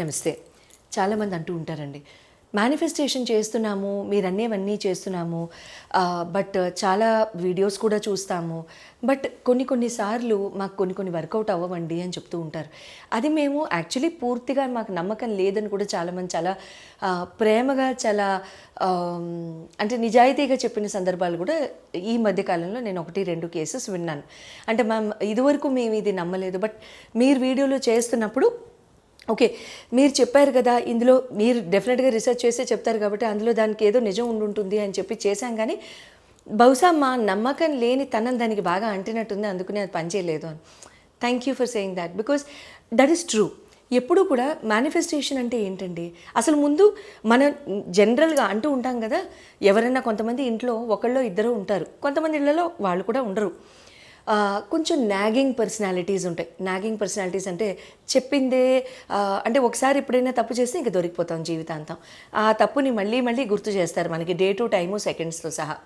నమస్తే. చాలామంది అంటూ ఉంటారండి మేనిఫెస్టేషన్ చేస్తున్నాము మీరు అన్నీవన్నీ చేస్తున్నాము బట్ చాలా వీడియోస్ కూడా చూస్తాము బట్ కొన్ని కొన్నిసార్లు మాకు కొన్ని కొన్ని వర్కౌట్ అవ్వవండి అని చెప్తూ ఉంటారు. అది మేము యాక్చువల్లీ పూర్తిగా మాకు నమ్మకం లేదని కూడా చాలామంది చాలా ప్రేమగా చాలా అంటే నిజాయితీగా చెప్పిన సందర్భాలు కూడా ఈ మధ్యకాలంలో నేను ఒకటి రెండు కేసెస్ విన్నాను. అంటే మ్యామ్ ఇదివరకు మేము ఇది నమ్మలేదు బట్ మీరు వీడియోలో చేస్తున్నప్పుడు ఓకే మీరు చెప్పారు కదా ఇందులో మీరు డెఫినెట్గా రీసెర్చ్ చేసే చెప్తారు కాబట్టి అందులో దానికి ఏదో నిజం ఉండుంటుంది అని చెప్పి చేశాం కానీ బహుశా మా నమ్మకం లేని తనం దానికి బాగా అంటినట్టుంది అందుకనే అది పనిచేయలేదు అని. Thank you for saying that because that is true ఎప్పుడు కూడా మేనిఫెస్టేషన్ అంటే ఏంటండి? అసలు ముందు మనం జనరల్గా అంటూ ఉంటాం కదా ఎవరైనా కొంతమంది ఇంట్లో ఒకళ్ళో ఇద్దరు ఉంటారు. కొంతమంది ఇళ్ళలో వాళ్ళు కూడా ఉండరు. కొంచెం నాగింగ్ పర్సనాలిటీస్ ఉంటాయి. నాగింగ్ పర్సనాలిటీస్ అంటే చెప్పిందే అంటే ఒకసారి ఎప్పుడైనా తప్పు చేస్తే ఇంకా దొరికిపోతాం జీవితాంతం. ఆ తప్పుని మళ్ళీ మళ్ళీ గుర్తు చేస్తారు మనకి డే టు టైము సెకండ్స్తో సహా.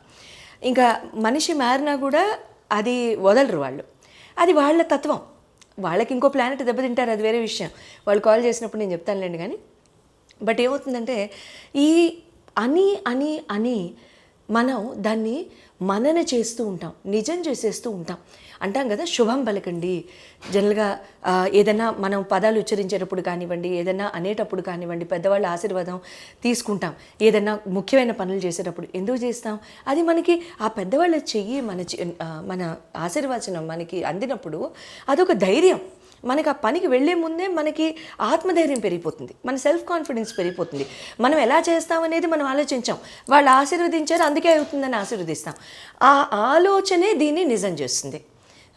ఇంకా మనిషి మారినా కూడా అది వదలరు వాళ్ళు. అది వాళ్ళ తత్వం. వాళ్ళకి ఇంకో ప్లానెట్ దెబ్బతింటారు అది వేరే విషయం. వాళ్ళు కాల్ చేసినప్పుడు నేను చెప్తానులేండి కానీ. బట్ ఏమవుతుందంటే ఈ అని అని అని మనం దాన్ని మనన చేస్తూ ఉంటాం నిజం చేసేస్తూ ఉంటాం. అంటాం కదా శుభం పలకండి. జనరల్గా ఏదైనా మనం పదాలు ఉచ్చరించేటప్పుడు కానివ్వండి ఏదైనా అనేటప్పుడు కానివ్వండి పెద్దవాళ్ళ ఆశీర్వాదం తీసుకుంటాం. ఏదైనా ముఖ్యమైన పనులు చేసేటప్పుడు ఎందుకు చేస్తాం? అది మనకి ఆ పెద్దవాళ్ళ చెయ్యి మన చె- మన ఆశీర్వచనం మనకి అందినప్పుడు అదొక ధైర్యం. మనకి ఆ పనికి వెళ్ళే ముందే మనకి ఆత్మధైర్యం పెరిగిపోతుంది. మన సెల్ఫ్ కాన్ఫిడెన్స్ పెరిగిపోతుంది. మనం ఎలా చేస్తామనేది మనం ఆలోచించాం. వాళ్ళు ఆశీర్వదించారు అందుకే అవుతుందని ఆశీర్వదిస్తాం. ఆ ఆలోచనే దీన్ని నిజం చేస్తుంది.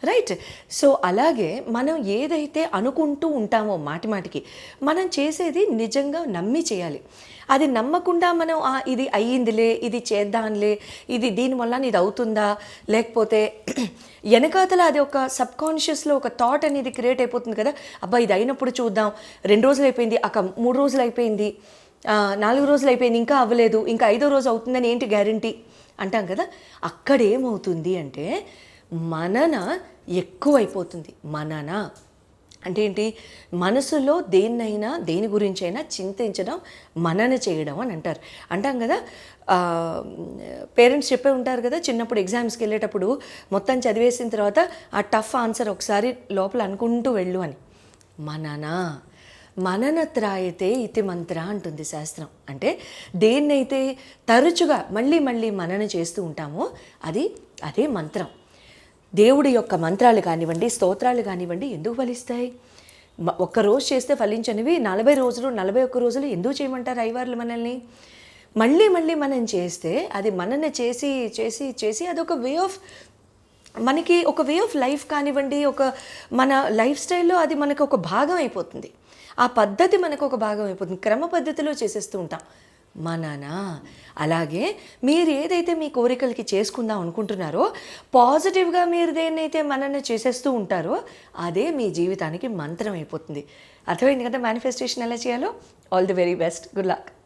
రైట్ సో అలాగే మనం ఏదైతే అనుకుంటూ ఉంటామో మాటి మాటికి మనం చేసేది నిజంగా నమ్మి చేయాలి. అది నమ్మకుండా మనం ఇది అయ్యిందిలే ఇది చేద్దాంలే ఇది దీనివల్ల ఇది అవుతుందా? లేకపోతే వెనకాతల అది ఒక సబ్ కాన్షియస్లో ఒక థాట్ అనేది క్రియేట్ అయిపోతుంది కదా. అబ్బా ఇది అయినప్పుడు చూద్దాం. రెండు రోజులు అయిపోయింది అక్క మూడు రోజులు అయిపోయింది. నాలుగు రోజులు అయిపోయింది ఇంకా అవ్వలేదు ఇంకా ఐదో రోజు అవుతుందని ఏంటి గ్యారంటీ అంటాం కదా. అక్కడ ఏమవుతుంది అంటే మనన ఎక్కువైపోతుంది. మనన అంటే ఏంటి? మనసులో దేన్నైనా దేని గురించైనా చింతించడం మనన చేయడం అని అంటారు. అంటాం కదా పేరెంట్స్ చెప్పే ఉంటారు కదా చిన్నప్పుడు ఎగ్జామ్స్కి వెళ్ళేటప్పుడు మొత్తం చదివేసిన తర్వాత ఆ టఫ్ ఆన్సర్ ఒకసారి లోపల అనుకుంటూ వెళ్ళు అని. మనన మనన త్రాయతే ఇతి మంత్ర అంటుంది శాస్త్రం. అంటే దేన్నైతే తరచుగా మళ్ళీ మళ్ళీ మనన చేస్తూ ఉంటామో అది అదే మంత్రం. దేవుడి యొక్క మంత్రాలు కానివ్వండి స్తోత్రాలు కానివ్వండి ఎందుకు ఫలిస్తాయి? ఒక్క రోజు చేస్తే ఫలించనివి నలభై రోజులు నలభై ఒక్క రోజులు ఎందుకు చేయమంటారు అయ్యవార్లు మనల్ని? మళ్ళీ మళ్ళీ మనం చేస్తే అది మనల్ని చేసి చేసి చేసి అదొక వే ఆఫ్ మనకి ఒక వే ఆఫ్ లైఫ్ కానివ్వండి ఒక మన లైఫ్ స్టైల్లో అది మనకు ఒక భాగం అయిపోతుంది. ఆ పద్ధతి మనకు ఒక భాగం అయిపోతుంది. క్రమ పద్ధతిలో చేసేస్తూ ఉంటాం. మా నాన్న. అలాగే మీరు ఏదైతే మీ కోరికలకి చేసుకుందాం అనుకుంటున్నారో పాజిటివ్గా మీరు దేన్నైతే మనన చేసేస్తూ ఉంటారో అదే మీ జీవితానికి మంత్రం అయిపోతుంది. అర్థమైంది కదా? మేనిఫెస్టేషన్ ఎలా చేయాలో? All the very best. Good luck.